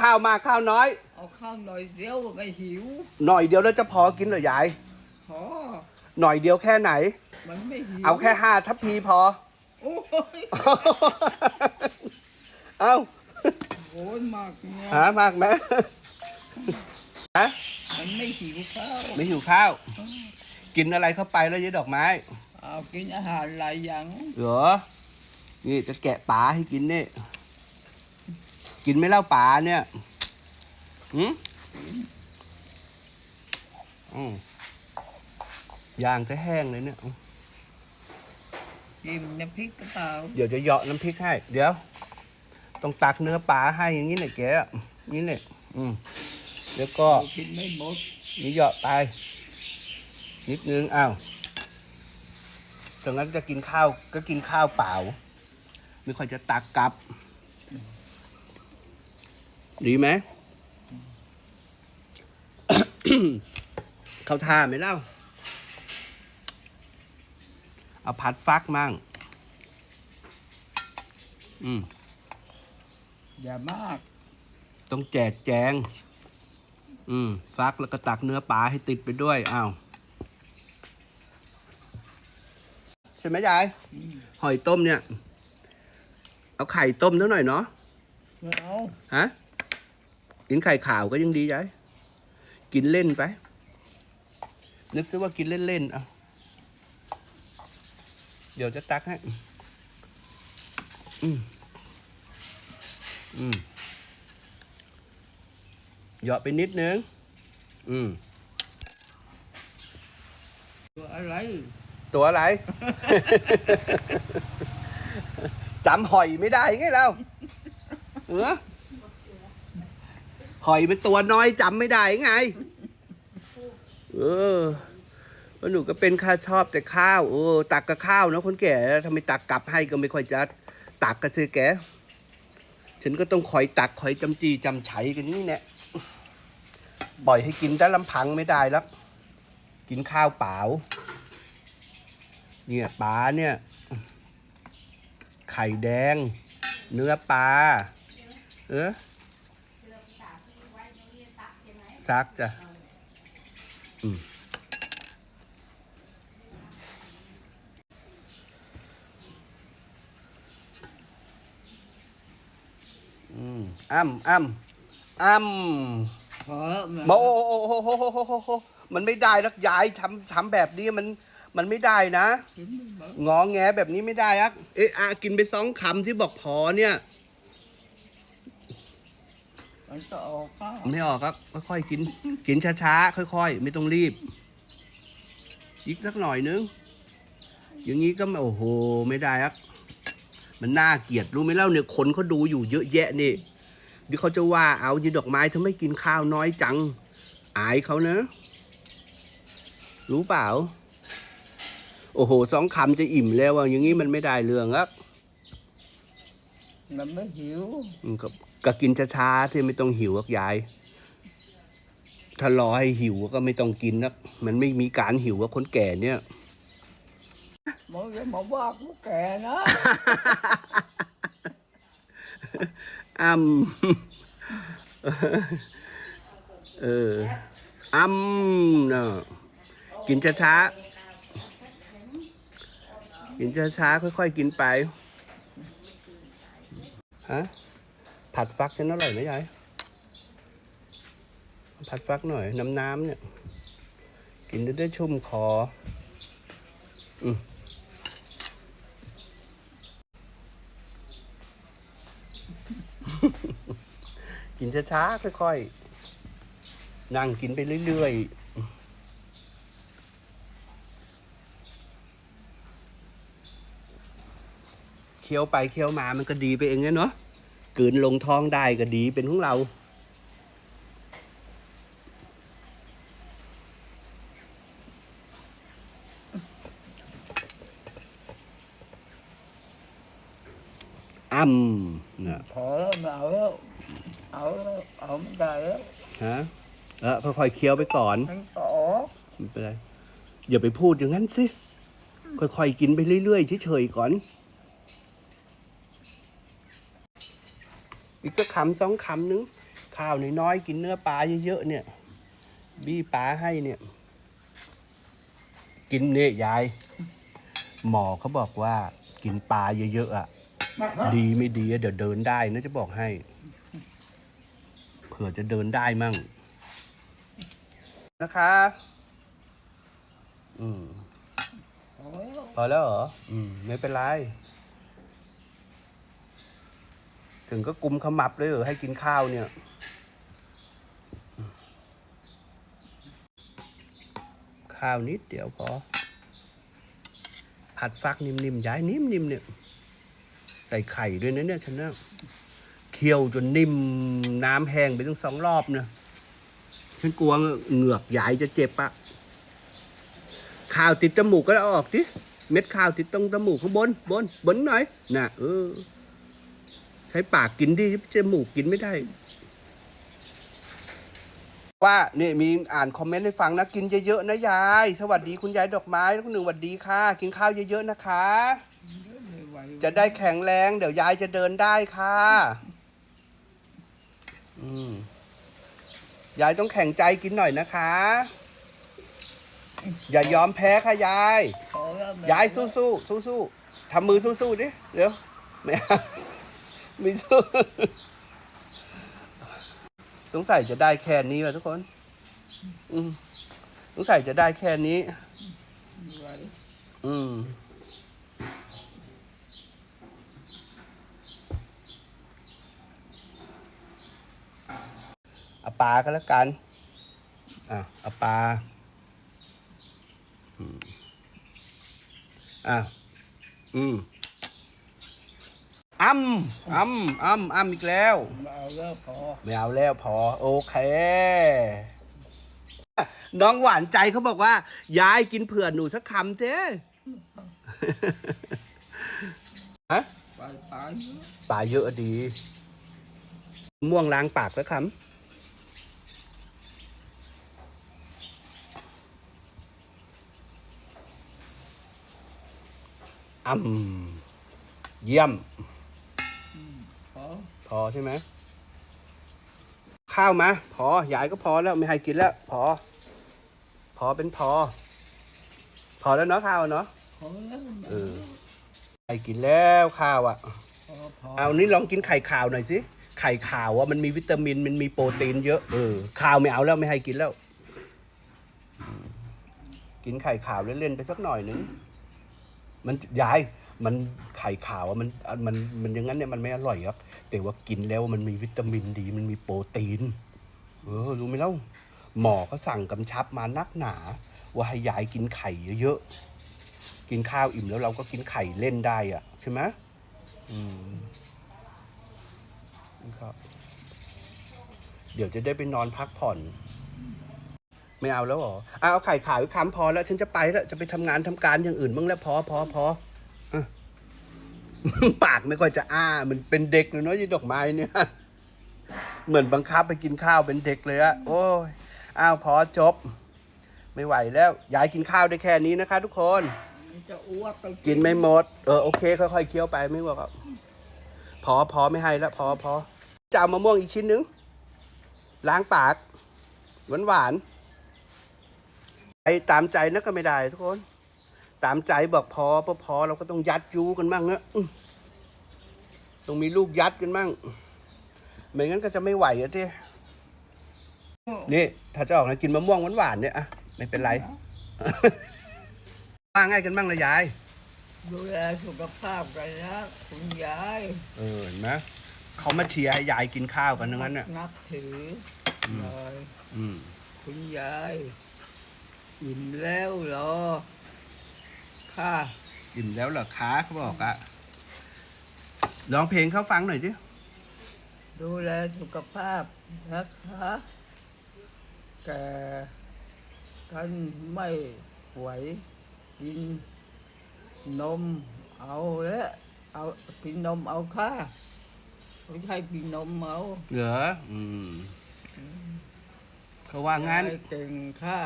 ข้าวมากข้าวน้อย เอาข้าวหน่อยเดียวไม่หิวหน่อยเดียวแล้วจะพอกินเหรอยาย พอหน่อยเดียวแค่ไหน มันไม่หิวเอาแค่ห้าทัพพีพอ โอ้ยเอาโหนมากเนี่ยหามากไหมฮะมันไม่หิวข้าวไม่หิวข้าว กินอะไรเข้าไปแล้วยายดอกไม้ เอากินอาหารหลายอย่างเหรอ นี่จะแกะปลาให้กินนี่ กินไหม่เล่าปลาเนี่ยหืมอืมย่างจะแห้งเลยเนี่ยกินน้ำพริกกระเต่าเดี๋ยวจะเหยาะน้ำพริกให้ เดี๋ยว ต้องตักเนื้อปลาให้อย่างนี้เนี่ยแกนี่เนี่ยอืมแล้วก็เรากินไม่หมดนี่เหยาะไป นิดนึงอ้าวตรงนั้นจะกินข้าวก็กินข้าวเปล่า ไม่ค่อยจะตักกลับ ดีไหม เข้าท่าไหมเล่า เอาผัดฟักมั่ง อืม อย่ามาก ต้องแจกแจง อืม ฟักแล้วก็ตักเนื้อปลาให้ติดไปด้วยอ้าวใช่ไหมยาย หอยต้มเนี่ย เอาไข่ต้มนิดหน่อยเนาะไม่เอา ฮะ กินไข่ขาวก็ยังดียายกินเล่นไป นึกซะว่ากินเล่นๆอะเดี๋ยวจะตักให้ อืม อืมเหยาะไปนิดนึง อืม ตัวอะไร ตัวอะไร จำหอยไม่ได้ไงเราเออห อยเป็นตัวน้อยจำไม่ได้ไง เออหนูก็เป็นข้าชอบแต่ข้าวโอ้ตักกับข้าวนะคนแก่ทำไมตักกลับให้ก็ไม่ค่อยจะตักกันสิแกฉันก็ต้องคอยตักคอยจำจีจำไฉกันนี่แหละปล่อยให้กินแต่ลำพังไม่ได้แล้วกินข้าวเปล่า เนี่ยปลาเนี่ย ไข่แดง เนื้อปลา เออ ซักจ้ะอืมอืมอ้ำอ้ำอ้ำพอมาโอ้โหโอ้โหโอ้โหโอ้โหมันไม่ได้ลักยายทำทำแบบนี้มันมันไม่ได้นะกินไม่หมดงอแงแบบนี้ไม่ได้อักเอะอะกินไปสองคำที่บอกพอเนี่ย มันก็ออกข้าวไม่ออกครับค่อยๆกิน กินช้าๆค่อยๆ ไม่ต้องรีบอีกสักหน่อยนึง อย่างนี้ก็โอ้โห ไม่ได้อักมันน่าเกลียดรู้ไหมเล่าเนี่ยคนเขาดูอยู่เยอะแยะนี่เดี๋ยวเขาจะว่าเอายีดอกไม้ทำไมกินข้าวน้อยจัง อายเขานะ รู้เปล่า โอ้โหสองคำจะอิ่มแล้วอะอย่างนี้มันไม่ได้เรื่องครับ มันไม่หิวอืมก็ก็กินช้าๆที่ไม่ต้องหิวหรอกยาย ถ้ารอให้หิวก็ไม่ต้องกินนะมันไม่มีการหิวกับคนแก่เนี่ย มึงจะมาว่ากูแก่นะ อ้ำ เออ อ้ำเนาะกินช้าๆ กินช้าๆ ค่อยๆ กินไป ฮะผัดฟักฉันอร่อยไหมยาย ผัดฟักหน่อย น้ำน้ำเนี่ย กินได้ได้ชุ่มคอ อืมกินช้าๆ ค่อยๆ นั่งกินไปเรื่อยๆเคี้ยวไปเคี้ยวมามันก็ดีไปเองนะเนาะ กลืนลงท้องได้ก็ดีเป็นของเรา อ้ำเนี่ยพอแล้วไม่เอาแล้วเอาแล้วเอาไม่ได้แล้วฮะเออค่อยๆเคี้ยวไปก่อนมันก็อไม่เป็นไรอย่าไปพูดอย่างนั้นสิ ค่อยๆกินไปเรื่อยๆเฉยๆก่อน อีกสักคำสองคำนึง ข้าวน้อยๆกินเนื้อปลาเยอะๆเนี่ย บี้ปลาให้เนี่ย กินเนี่ยยาย หมอเขาบอกว่ากินปลาเยอะๆอะ ดีไม่ดีอะเดี๋ยวเดินได้นะจะบอกให้ เผื่อจะเดินได้มั่ง นะคะ อืมโอ้ยพอแล้วเหรอ อืม ไม่เป็นไร ถึงก็กุมขมับเลยเหรอให้กินข้าวเนี่ย ข้าวนิดเดียวพอ ผัดฟักนิ่มๆย้ายนิ่มๆเนี่ย ใส่ไข่ด้วยนะเนี่ยฉันเนี่ยเคี่ยวจนนิ่มน้ำแห้งไปตั้งสองรอบเนี่ยฉันกลัวเหงือกยายจะเจ็บอะข้าวติดจมูกก็เอาออกดิเม็ดข้าวติดตรงจมูกข้างบน บน บนหน่อย น่ะ เออ ใช้ปากกินดิจมูกกินไม่ได้ ว่าเนี่ยมีอ่านคอมเมนต์ให้ฟังนะ กินเยอะๆนะยาย สวัสดีคุณยายดอกไม้ทุกหนึ่งสวัสดีค่ะ กินข้าวเยอะๆนะคะ จะได้แข็งแรง เดี๋ยวยายจะเดินได้ค่ะ อืมยายต้องแข็งใจกินหน่อยนะคะ อย่ายอมแพ้ค่ะยาย ยายสู้สู้สู้สู้ๆทำมือสู้สู้ๆดิเดี๋ยวไม่เอา ไม่สู้สงสัยจะได้แค่นี้แหละทุกคน อืมสงสัยจะได้แค่นี้ อืมเอาปลาก็แล้วกัน อะเอาปลาอะอืม อ้ำอ้ำอ้ำอ้ำอีกแล้วไม่เอาแล้วพอไม่เอาแล้วพอ โอเค น้องหวานใจเขาบอกว่า ยายกินเผื่อหนูสักคำเจ้ฮะไปไปปลาเยอะดี ม่วงล้างปากสักคำอ่ำเยี่ยม พอใช่ไหมข้าวมาพอยายก็พอแล้วไม่ให้กินแล้ว พอ พอเป็นพอ พอแล้วเนาะข้าวเนาะพอแล้วเออให้กินแล้วข้าวอะพอพอเอานี่ลองกินไข่ขาวหน่อยสิไข่ขาวอะมันมีวิตามินมันมีโปรตีนเยอะเออข้าวไม่เอาแล้วไม่ให้กินแล้วอืมกินไข่ขาวเล่นๆไปสักหน่อยนึงมันยาย มันไข่ขาวอะมันมันมันอย่างนั้นเนี่ยมันไม่อร่อยครับ แต่ว่ากินแล้วมันมีวิตามินดี มันมีโปรตีน เออรู้ไหมเล่าหมอเขาสั่งกำชับมานักหนา ว่าให้ยายกินไข่เยอะๆกินข้าวอิ่มแล้วเราก็กินไข่เล่นได้อะใช่ไหมอืมครับเดี๋ยวจะได้ไปนอนพักผ่อน ไม่เอาแล้วเหรอเอาไข่ขาวไว้ค้ำพอแล้ว ฉันจะไปแล้ว จะไปทำงานทำการอย่างอื่นบ้างแล้วพอพอพอ ปากไม่ค่อยจะอ้า มันเป็นเด็กเลยเนาะยี่ดอกไม้เนี่ย เหมือนบังคับไปกินข้าวเป็นเด็กเลยอะโอ้ยอ้าวพอจบ ไม่ไหวแล้วยายกินข้าวได้แค่นี้นะคะ ทุกคน จะอ้วกกินไม่หมด เออโอเค ค่อยๆเคี้ยวไปไม่ว่าครับพอพอไม่ให้แล้วพอพอจะเอามะม่วงอีกชิ้นหนึงล้างปาก หวานหวานไอตามใจนะก็ไม่ได้ทุกคน ตามใจบอกพอพอพอเราก็ต้องยัดยูกันบ้างนะอื้อต้องมีลูกยัดกันบ้างไม่งั้นก็จะไม่ไหวอะที่นี่ ถ้าจะออกนะกินมะม่วงหวานๆเนี่ยอะไม่เป็นไรว่าง่ายกันบ้างเลยยาย ดูแลสุขภาพกันนะคุณยายเออเห็นไหมเขามาเชียร์ให้ยายกินข้าวกันทั้งนั้นน่ะนับถืออเลยอืมคุณยายอิ่มแล้วเหรอ ค่ะอิ่มแล้วเหรอคะเขาบอกอะร้องเพลงเขาฟังหน่อยดิดูแลสุขภาพนะคะแกกันไม่ไหวกินนมเอาละเอากินนมเอาค่ะไม่ใช่กินนมเอาเหรออืมเขาว่างั้น ยายเก่งค่ะ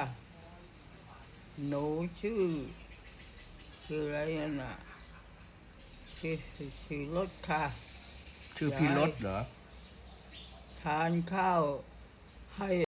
หนูชื่อ ชื่ออะไรนั่นน่ะชื่อชื่อรถค่ะชื่อพี่รถเหรอถทานข้าวให้